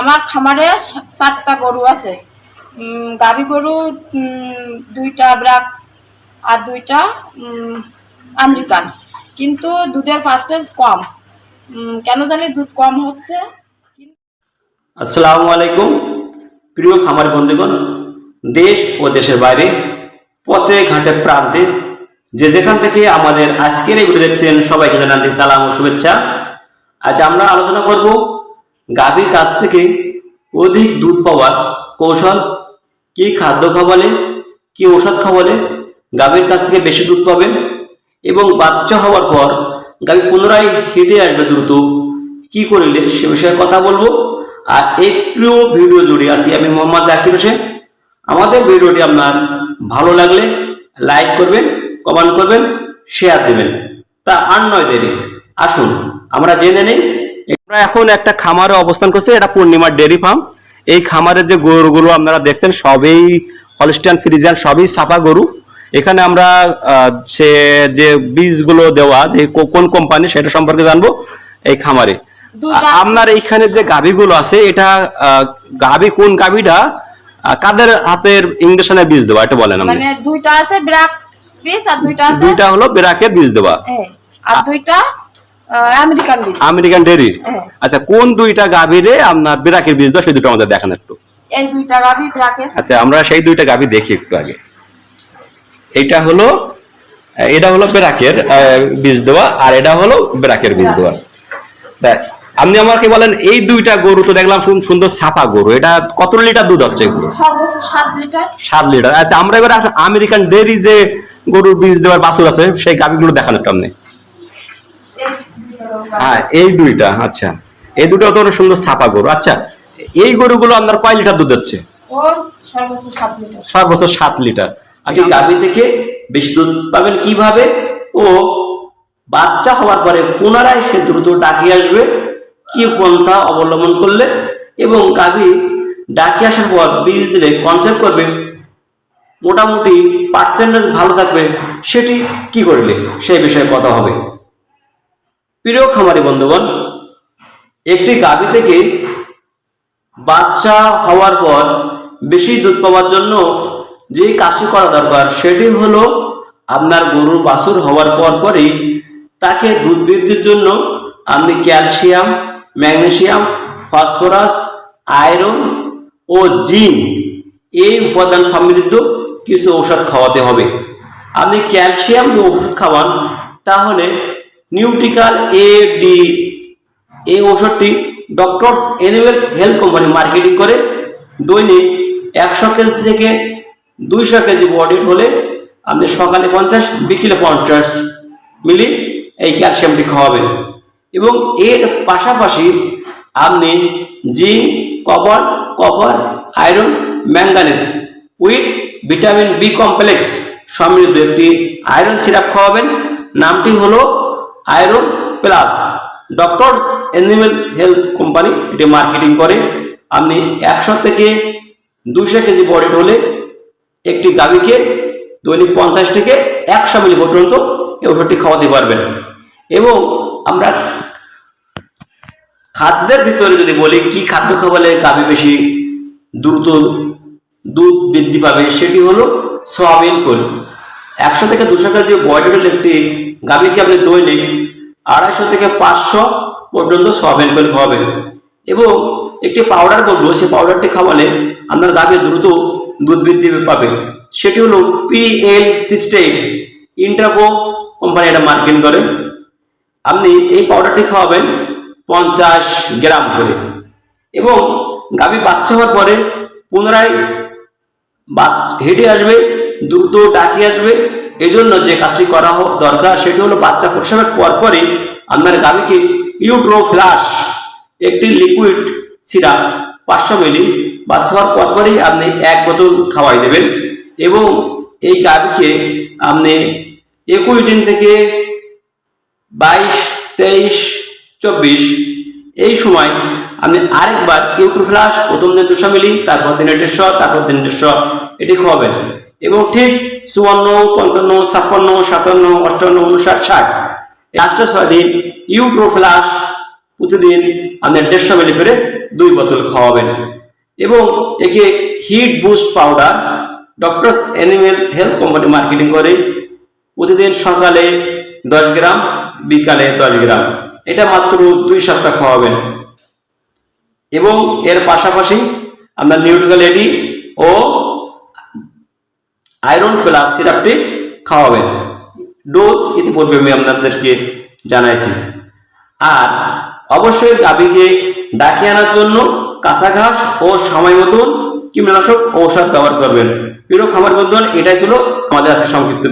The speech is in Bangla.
আমার খামারে চারটা গরু আছে। গাভী গরু দুইটা ব্রাক আর দুইটা আমেরিকান। কিন্তু দুধের পার্সেন্টেজ কম। কেন জানি দুধ কম হচ্ছে। আসসালামু আলাইকুম। প্রিয় খামার বন্ধুগণ, দেশ ও দেশের বাইরে পথে ঘাটে প্রান্তে যে যেখান থেকে আমাদের আজকের এই ভিডিও দেখছেন, সবাইকে জানাতে সালাম ও শুভেচ্ছা। আজ আমরা আলোচনা করব গাভীর কাছ থেকে অধিক দুধ পাওয়ার কৌশল কি খাদ্য খাওয়ালে, কি ওষুধ খাওয়ালে গাভীর কাছ থেকে বেশি দুধ পাবেন? এবং বাচ্চা হওয়ার পর গাভী পুনরায় হেঁটে আসবে দ্রুত, কি করিলে সে বিষয়ে কথা বলব? আর এই প্রিয় ভিডিও জুড়ে আছি আমি মোহাম্মদ জাকির হোসেন। আমাদের ভিডিওটি আপনার ভালো লাগলে লাইক করবেন, কমেন্ট করবেন শেয়ার দেবেন। তা আর নয় দেরি, আসুন, আমরা জেনে নেই আমরা এখন একটা খামারে অবস্থান করছি এটা পূর্ণিমার ডেয়ারি ফার্ম। এই খামারের যে গরুগুলো আপনারা দেখছেন সবই হলস্টাইন ফ্রিজিয়ান সবই সাপা গরু। এখানে আমরা সে যে বীজগুলো দেওয়া যে কোন কোম্পানি সেটা সম্পর্কে জানব এই খামারে। আপনার এইখানে যে গাভীগুলো আছে এটা গাভী কোন গাভীটা কাদের হাতের ইঞ্জেকশনের বীজ দেওয়া এটা বলেন মানে দুইটা আছে ব্রাক পিস আর দুইটা আছে। দুইটা হলো বেরাকের বীজ দেওয়া। হ্যাঁ, আর দুইটা আমেরিকান বীজ। আমেরিকান ডেরির হ্যাঁ। আচ্ছা কোন দুইটা গাভীরে আপনার বেরাকের বীজ দেওয়া সেই দুটো আমাদের দেখান একটু। এই দুইটা গাভী ব্রাকের। আচ্ছা আমরা সেই দুইটা গাভী দেখি একটু আগে। এটা হলো এটা হলো বেরাকের বীজ দেওয়া আর এটা হলো বেরাকের বীজ দেওয়া। দেখ, আপনি আমাকে বলেন এই দুইটা গরু তো দেখলাম সুন- সুন্দর ছাপা গরু। এটা কত লিটার দুধ হচ্ছে এগুলো? সাত লিটার। আচ্ছা আমরা এবার আমেরিকান ডেরি যে গরুর বীজ দেওয়ার বাছুর আছে সেই গাভীগুলো দেখানো একটু আপনি। হ্যাঁ এই দুইটা আচ্ছা। এই দুটো তো অনেক সুন্দর ছাপা গরু। আচ্ছা এই গরুগুলো আপনার কয় লিটার দুধ হচ্ছে? সর্বোচ্চ সাত লিটার। সর্বোচ্চ সাত লিটার। আচ্ছা গাভী থেকে বেশি দুধ পাবেন কীভাবে? ও বাচ্চা হওয়ার পরে পুনরায় সে দ্রুত ডাকি আসবে। কি পন্থা অবলম্বন করলে? এবং গাভী ডাকি আসার পর বীজ দিলে কনসেপ্ট করবে মোটামুটি পার্সেন্টেজ ভালো থাকবে সেটি কি করলে? সেই বিষয়ে কথা হবে। প্রিয় খামারি বন্ধুগণ, একটি গাভী থেকে বাচ্চা হওয়ার পর বেশি দুধ পাওয়ার জন্য যে কাজটি করা দরকার সেটি হলো আপনার গরুর বাছুর হওয়ার পর পরই তাকে দুধ বৃদ্ধির জন্য আপনি ক্যালসিয়াম, ম্যাগনেসিয়াম, ফসফরাস, আয়রন ও জিঙ্ক এই উপাদান সমৃদ্ধ কিছু ঔষধ খাওয়াতে হবে। আপনি ক্যালসিয়াম যে ওষুধ খাওয়ান, তাহলে নিউট্রিকাল এ ডি এই ওষুধটি doctors animal health company marketing করে। দৈনিক একশো কেজি থেকে দুইশো কেজি বডির হলে আপনি সকালে পঞ্চাশ, বিকেলে পঞ্চাশ মিলি এই ক্যালসিয়ামটি খাওয়াবেন। এবং এর পাশাপাশি আপনি zinc copper copper iron manganese with vitamin B complex সমৃদ্ধ একটি আয়রন সিরাপ খাওয়াবেন। নামটি হলো iron plus doctors animal health company এটি মার্কেটিং করে। আপনি একশো থেকে দুশো কেজি বডির হলে একটি গাভীকে দৈনিক পঞ্চাশ থেকে একশো মিলি পর্যন্ত এই ওষুধটি খাওয়াতে পারবেন। এবং আমরা খাদ্যের ভিতরে যদি বলি, কি খাদ্য খাওয়ালে গাভী বেশি দ্রুত দুধ বৃদ্ধি পাবে? সেটি হলো সয়াবিন খোল। একশো থেকে দুশো কেজি বয়ডের একটি গাভীকে আপনি দৈনিক আড়াইশো থেকে পাঁচশো পর্যন্ত সয়াবিন খোল খাওয়াবেন এবং একটি পাউডার বলব সেই পাউডারটি খাওয়ালে আপনার গাভী দ্রুত দুধ বৃদ্ধি পাবে। সেটি হলো PL sixty eight Intraco company এটা মার্কেটিং করে। আপনি এই পাউডারটি খাওয়াবেন পঞ্চাশ গ্রাম করে। এবং গাভী বাচ্চা হওয়ার পরে পুনরায় হেঁটে আসবে, দ্রুত ডাকি আসবে এজন্য যে কাজটি করা দরকার সেটি হলো বাচ্চা প্রসবের পর পরই আপনার গাভীকে ইউট্রো ফ্লাশ একটি লিকুইড সিরাপ, পাঁচশো মিলি, বাচ্চা হওয়ার পর পরই আপনি এক বোতল খাওয়াই দেবেন এবং এই গাভীকে আপনি একুশ দিন থেকে বাইশ, তেইশ, চব্বিশ, এই সময় আপনি আরেকবার ইউট্রোফ্লাস প্রথম দিন দুশো মিলি, তারপর দিন দেড়শো, তারপর দিন দেড়শো, এটি খাওয়াবেন। এবং ঠিক চুয়ান্ন, পঞ্চান্ন, ছাপ্পান্ন, সাতান্ন, অষ্টান্ন, উনষাট, ষাট। লাস্টে ছয় দিন ইউট্রোফ্লাস প্রতিদিন আপনি দেড়শো মিলি করে দুই বোতল খাওয়াবেন। এবং একে heat boost powder doctors animal health company marketing করে। প্রতিদিন সকালে দশ গ্রাম, বিকালে দশ গ্রাম। এটা মাত্র দুই সপ্তাহ খাওয়াবেন। এবং এর পাশাপাশি আপনার নিউট্রিকাল এডি ও আয়রন প্লাস সিরাপটি খাওয়াবেন। ডোজ ইতিপূর্বে আমি আপনাদেরকে জানাইছি। আর অবশ্যই গাভীকে ডাকে আনার জন্য কাঁচা ঘাস ও সময় মতন কীটনাশক ঔষধ ব্যবহার করবেন। প্রিয় খামার বন্ধুগণ এটাই ছিল আমাদের আজকে সংক্ষিপ্ত